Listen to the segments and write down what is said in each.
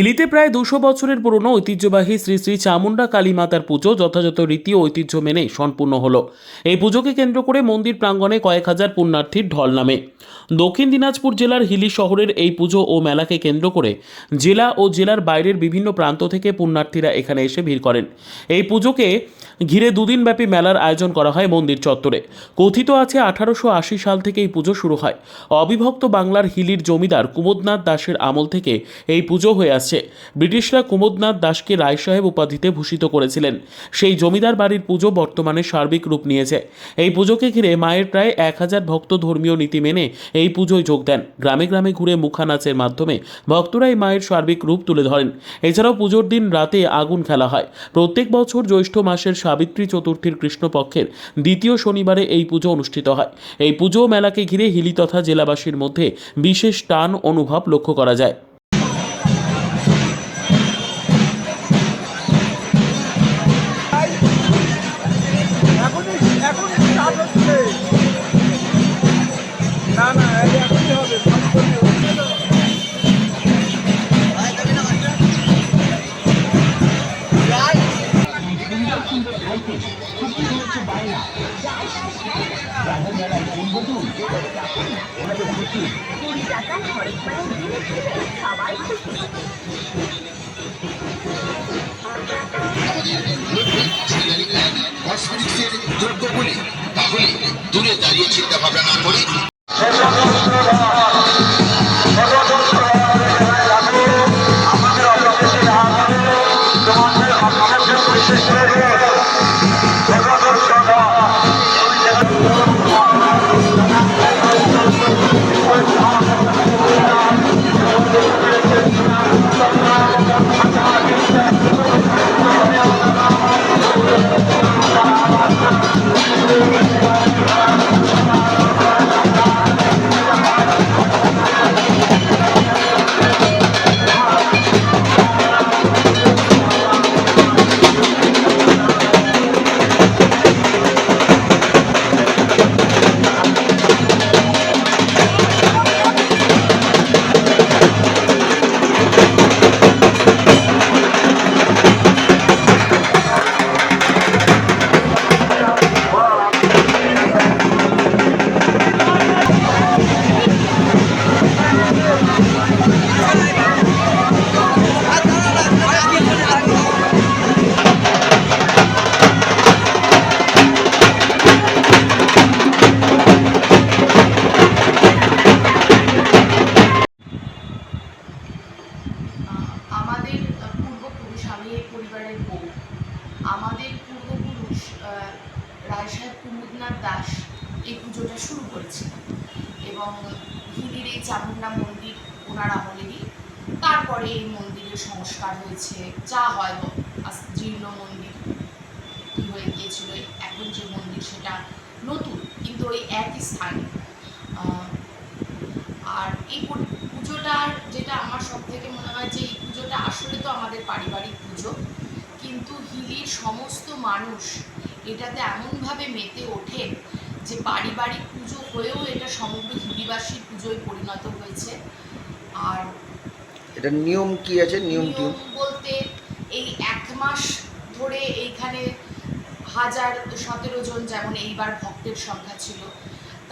Philly হিলিতে প্রায় দুশো বছরের পুরনো ঐতিহ্যবাহী শ্রী শ্রী চামুন্ডা কালী মাতার পুজো যথাযথ রীতি ও ঐতিহ্য মেনে সম্পূর্ণ হলো। এই পুজোকে কেন্দ্র করে মন্দির প্রাঙ্গণে কয়েক হাজার পুণ্যার্থীর ঢল নামে। দক্ষিণ দিনাজপুর জেলার হিলি শহরের এই পুজো ও মেলাকে কেন্দ্র করে জেলা ও জেলার বাইরের বিভিন্ন প্রান্ত থেকে পুণ্যার্থীরা এখানে এসে ভিড় করেন। এই পুজোকে ঘিরে দুদিনব্যাপী মেলার আয়োজন করা হয় মন্দির চত্বরে। কথিত আছে, আঠারোশো আশি সাল থেকে এই পুজো শুরু হয়। অবিভক্ত বাংলার হিলির জমিদার কুমোদনাথ দাসের আমল থেকে এই পুজো হয়ে আসছে। ব্রিটিশরা কুমোদনাথ দাসকে রায় সাহেব উপাধিতে ভূষিত করেছিলেন। সেই জমিদার বাড়ির পুজো বর্তমানে সার্বিক রূপ নিয়েছে। এই পুজোকে ঘিরে মায়ের প্রায় এক হাজার ভক্ত ধর্মীয় নীতি মেনে এই পুজোয় যোগ দেন। গ্রামে গ্রামে ঘুরে মুখা নাচের মাধ্যমে ভক্তরা এই মায়ের সার্বিক রূপ তুলে ধরেন। এছাড়াও পুজোর দিন রাতে আগুন খেলা হয়। প্রত্যেক বছর জ্যৈষ্ঠ মাসের সাবিত্রী চতুর্থীর কৃষ্ণপক্ষের দ্বিতীয় শনিবারে এই পুজো অনুষ্ঠিত হয়। এই পুজো মেলাকে ঘিরে হিলি তথা জেলাবাসীর মধ্যে বিশেষ টান অনুভব লক্ষ্য করা যায়। পুজোটা শুরু করেছিলেন। এবং হিলির এই চামুন্ডা মন্দির, ওনার আমলেরই তারপরে এই মন্দিরের সংস্কার হয়েছে, যা হয় জীর্ণ মন্দির হয়ে গিয়েছিল। এখন যে মন্দির সেটা নতুন, কিন্তু ওই একই স্থানে। আর এই পুজোটার যেটা আমার সব থেকে মনে হয় যে এই পুজোটা আসলে তো আমাদের পারিবারিক পুজো, কিন্তু হিলির সমস্ত মানুষ এটাতে এমনভাবে মেতে ওঠে যে পারিবারিক পুজো হয়েও এটা সমগ্র হিলিবাসীর পুজোয় পরিণত হয়েছে। আর এটা নিয়ম কি আছে? নিয়ম নিয়ম বলতে এই এক মাস ধরে এইখানে হাজার সতেরো জন যেমন এইবার ভক্তের সংখ্যা ছিল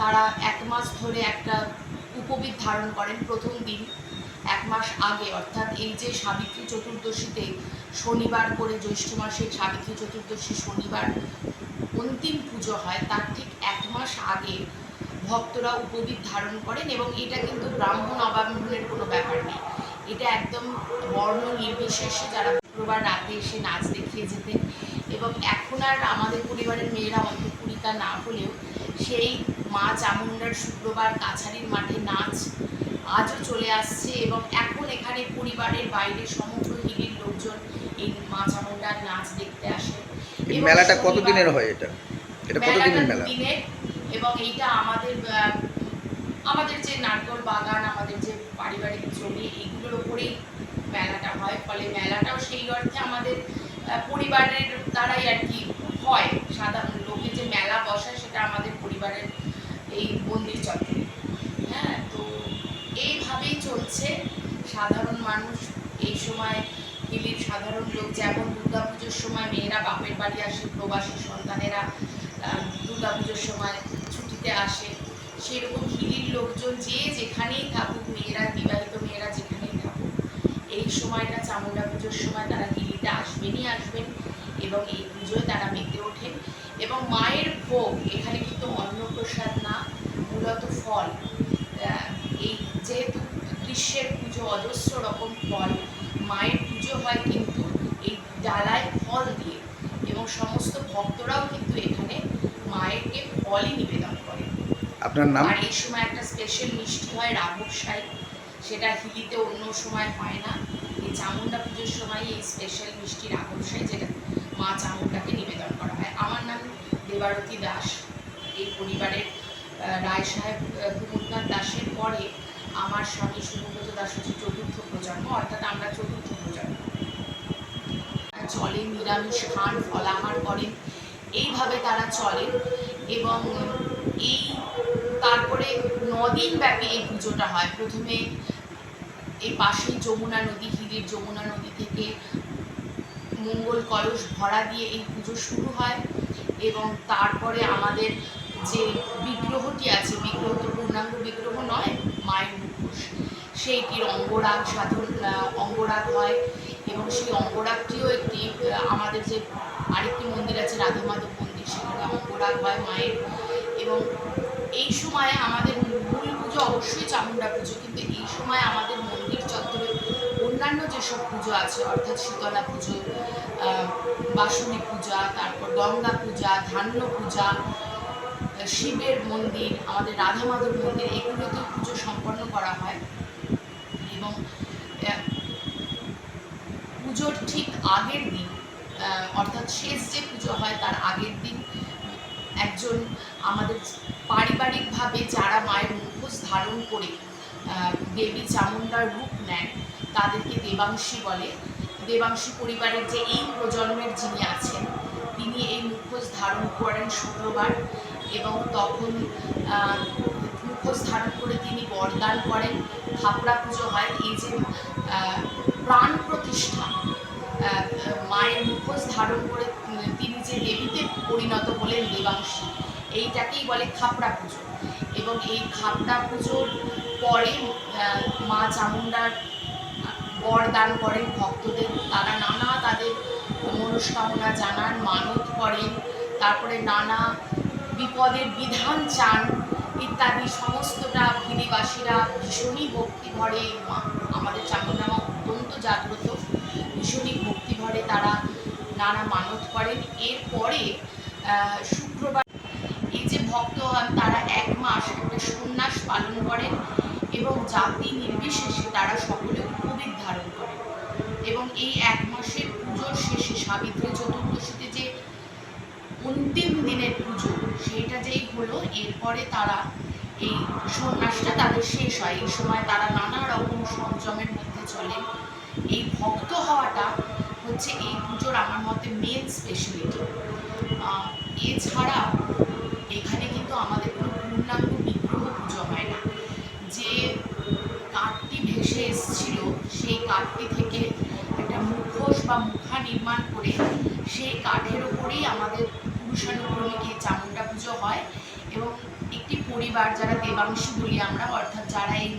তারা এক মাস ধরে একটা উপবিদ ধারণ করেন প্রথম দিন এক মাস আগে। অর্থাৎ এই যে সাবিত্রী চতুর্দশীতে শনিবার করে জ্যৈষ্ঠ মাসের সাবিত্রী চতুর্দশী শনিবার অন্তিম পুজো হয় তার ঠিক মাস আগে ভক্তরা উপবিদ ধারণ করেন এবং এটা কিন্তু ব্রাহ্মণ অবাহনের কোনো ব্যাপার নেই। এটা একদম বর্ণ নির্বিশেষে যারা শুক্রবার রাতে এসে নাচ দেখিয়ে যেতেন এবং এখন আর আমাদের পরিবারের মেয়েরা অন্তঃপুরিতা না হলেও সেই মা চামুন্ডার শুক্রবার কাছারির মাঠে নাচ আজও চলে আসছে এবং এখন এখানে পরিবারের বাইরে সমগ্র হিলির লোকজন এই মা চামুন্ডার নাচ দেখতে আসে এই মেলাটা কত শনিবার- দিনের হয় এটা? এটা কত দিনের মেলাটা মেলা? এবং এইটা আমাদের আমাদের যে নারকেল বাগান, আমাদের যে পারিবারিক জমি, এইগুলোর ওপরেই মেলাটা হয়। ফলে মেলাটাও সেই অর্থে আমাদের পরিবারের দ্বারাই আর কি হয়। সাধারণ লোকে যে মেলা বসায়, সেটা আমাদের পরিবারের এই মন্দির চত্বরে। হ্যাঁ তো এইভাবেই চলছে। সাধারণ মানুষ এই সময় হিলির সাধারণ লোক, যেমন দুর্গা পুজোর সময় মেয়েরা বাপের বাড়ি আসে, প্রবাসী সন্তানেরা দুর্গা পুজোর সময় ছুটিতে আসে। সেরকম হিলির লোকজন যে যেখানেই থাকুক, মেয়েরা, বিবাহিত মেয়েরা যেখানেই থাকুক, এই সময়টা চামুন্ডা পুজোর সময় তারা হিলিতে আসবেনই আসবেন এবং এই পুজোয় তারা মেতে ওঠেন। এবং মায়ের ভোগ, এখানে কিন্তু অন্নপ্রসাদ না, মূলত ফল। এই যেহেতু গ্রীষ্মের পুজো অজস্র রকম ফল, মায়ের পুজো হয় কিন্তু এই ডালায় ফল দিয়ে। এবং সমস্ত ভক্তরাও কিন্তু এখানে মায়েরকে ফলই নিবেদন করে। আপনার নাম? আর এই সময় একটা স্পেশাল মিষ্টি হয় রাঘব সাই। সেটা হিলিতে অন্য সময় হয় না। এই চামুন্ডা পুজোর সময় এই স্পেশাল মিষ্টি রাঘব সাই যেটা মা চামুন্ডাকে নিবেদন করা হয়। আমার নাম দেবারতী দাস। এই পরিবারের রায় সাহেব কুমুদনাথ দাসের পরে আমার স্বামী শুভব্রত দাস হচ্ছে চতুর্থ প্রজন্ম অর্থাৎ আমরা চতুর্থ প্রজন্ম। চলে নিরামিষ খান ফলাহার করেন। এইভাবে তারা চলেন। এবং এই তারপরে নদিন ব্যাপী এই পুজোটা হয়। প্রথমে এই পাশেই যমুনা নদী, হিলির যমুনা নদী থেকে মঙ্গল কলস ভরা দিয়ে এই পুজো শুরু হয় এবং তারপরে আমাদের যে বিগ্রহটি আছে, বিগ্রহ তো পূর্ণাঙ্গ বিগ্রহ নয়, মায়ের মুখোশ। সেইটির অঙ্গরাগ সাধন অঙ্গরাগ হয় এবং সেই অঙ্গরাগটিও একটি আমাদের যে আরেকটি মন্দির আছে, রাধা মাধব মন্দির সেখানে হয় মায়ের। এবং এই সময়ে আমাদের মূল পুজো অবশ্যই চামুন্ডা পুজো কিন্তু এই সময় আমাদের মন্দির চত্বরে অন্যান্য যেসব পুজো আছে অর্থাৎ শীতলা পুজো আহ, বাসন্তী পূজা তারপর গঙ্গা পূজা ধান্য পূজা শিবের মন্দির আমাদের রাধা মাধব মন্দির এগুলোতেও পুজো সম্পন্ন করা হয়। এবং পুজোর ঠিক আগের অর্থাৎ শেষ যে পুজো হয় তার আগের দিন একজন আমাদের পারিবারিকভাবে যারা মায়ের মুখোশ ধারণ করে দেবী চামুন্ডার রূপ নেন, তাদেরকে দেবাংশী বলে। দেবাংশী পরিবারের যে এই প্রজন্মের যিনি আছেন, তিনি এই মুখোশ ধারণ করেন শুক্রবার এবং তখন মুখোশ ধারণ করে তিনি বরদান করেন। খাপড়া পুজো হয় এই যে প্রাণ প্রতিষ্ঠা মায়ের মুখোশ ধারণ করে তিনি যে দেবীতে পরিণত হলেন দেবাংশী, এইটাকেই বলে খাপড়া পুজো। এবং এই খাপড়া পুজোর পরে মা চামুন্ডার বর দান করেন ভক্তদের। তারা নানা তাদের মনস্কামনা জানান, মানত করেন। তারপরে নানা বিপদের বিধান চান, ইত্যাদি। সমস্তটা গিরিবাসীরা ভীষণই ভক্তি ভরে আমাদের চামুন্ডা মা অত্যন্ত জাগ্রত। ভীষণই ভক্তি ভরে তারা নানা মানত করেন। এরপরে শুক্রবার এই যে ভক্ত হন, তারা এক মাস একটা সন্ন্যাস পালন করেন এবং জাতি নির্বিশেষে তারা সকলে উপবিদ ধারণ করেন। এবং এই এক মাসের পুজোর শেষে সাবিত্রী চতুর্দশীতে যে অন্তিম দিনের পুজো সেইটা যেই হলো, এরপরে তারা এই সন্ন্যাসটা তাদের শেষ হয়। এই সময় তারা নানা রকম সংযমের মধ্যে চলে এই ভক্ত হওয়াটা হচ্ছে এই পুজোর আমার মতে মেন স্পেশালিটি এছাড়া এখানে কিন্তু আমাদের কোনো পূর্ণাঙ্গ বিগ্রহ পুজো হয় না। যে কাঠটি ভেসে এসেছিল, সেই কাঠটি থেকে একটা মুখোশ বা মুখা নির্মাণ করে সেই কাঠের ওপরেই আমাদের পুরুষানুক্রমিক এই চামুন্ডা পুজো হয় এবং একটি পরিবার যারা দেবাংশী বলি আমরা, অর্থাৎ যারা এই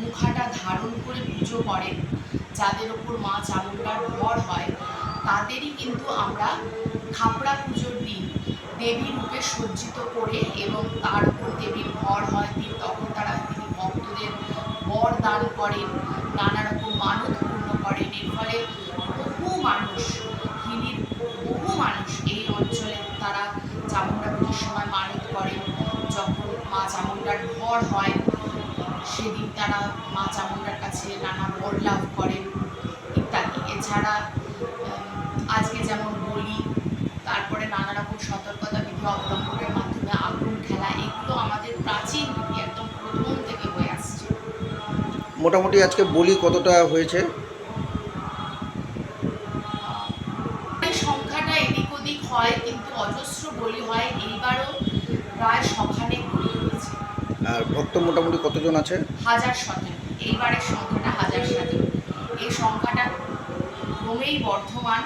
মুখাটা ধারণ করে পুজো করেন যাদের ওপর মা চামুন্ডার ভর হয়, তাদেরই কিন্তু আমরা খাপড়া পুজোর দিন দেবী রূপে সজ্জিত করে এবং তার উপর দেবীর ভর হয়, তিনি তখন তারা তিনি ভক্তদের বর দান করেন, নানা রকম মানত পূর্ণ করেন। এর ফলে বহু মানুষ, হিলির বহু মানুষ এই অঞ্চলে তারা চামুন্ডা পুজোর সময় মানত করেন। যখন মা চামুন্ডার ভর হয় সেদিন তারা মা চামুন্ডার কাছে নানা বর লাভ করেন ইত্যাদি। এছাড়া আজকে যেমন বলি তারপরে নানা রকম সতর্কতা বিধি অবলম্বনের মাধ্যমে আগুন খেলা এগুলো আমাদের প্রাচীন রীতি একদম প্রথম থেকে হয়ে আসছে। মোটামুটি আজকে বলি কতটা হয়েছে? সংখ্যাটা এদিক ওদিক হয় কিন্তু অজস্র বলি হয়। এইবারও প্রায় সখানেক বলি আর ভক্ত মোটামুটি কতজন আছে? হাজার সতেরো। এইবারের সংখ্যাটা হাজার সতেরো। এই সংখ্যাটা ক্রমেই বর্ধমান